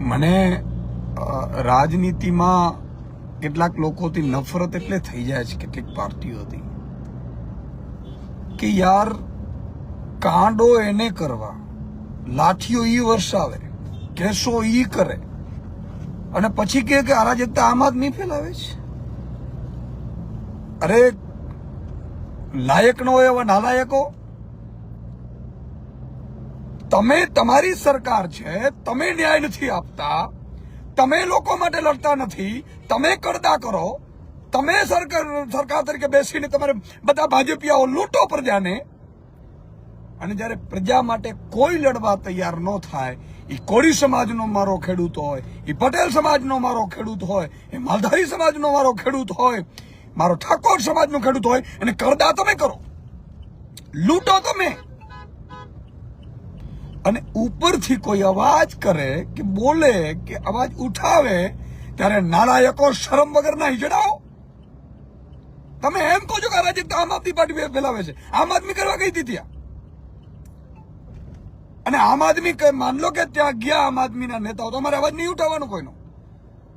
મને રાજનીતિમાં કેટલાક લોકોથી નફરત એટલે થઈ જાય છે કેટલીક પાર્ટીઓથી. કે યાર, કાંડો એને કરવા, લાઠીઓ ઈ વરસાવે, કેસો ઈ કરે. અને પછી કે અરાજકતા આમ આદમી ફેલાવે છે. અરે, લાયક ન હોય એવા નાલાયકો? તમે તમારી સરકાર છે, તમે ન્યાય નથી આપતા, તમે લોકો માટે લડતા નથી, તમે કરતા કરો, તમે સરકાર સરકાર તરીકે બેસીને તમારે બધા ભાજપિયાઓ લૂંટો પ્રજાને અને જ્યારે પ્રજા માટે કોઈ લડવા તૈયાર ન થાય, એ કોળી સમાજનો મારો ખેડૂત હોય, એ પટેલ સમાજનો મારો ખેડૂત હોય, એ માલધારી સમાજનો મારો ખેડૂત હોય, મારો ઠાકોર સમાજનો ખેડૂત હોય, અને કરદા તમે કરો. લૂંટો તમે. અને ઉપરથી કોઈ અવાજ કરે કે બોલે કે અવાજ ઉઠાવે, ત્યારે નાણાયકો શરમ વગરના હિજડાઓ તમે એમ કહો છો કે અરાજકતા આમ આદમી પાર્ટી ફેલાવે છે. આમ આદમી કરવા ગઈ હતી ત્યાં. અને આમ આદમી માન લો કે ત્યાં ગયા આમ આદમીના નેતાઓ, તો તમારે અવાજ નહીં ઉઠાવવાનો કોઈનો.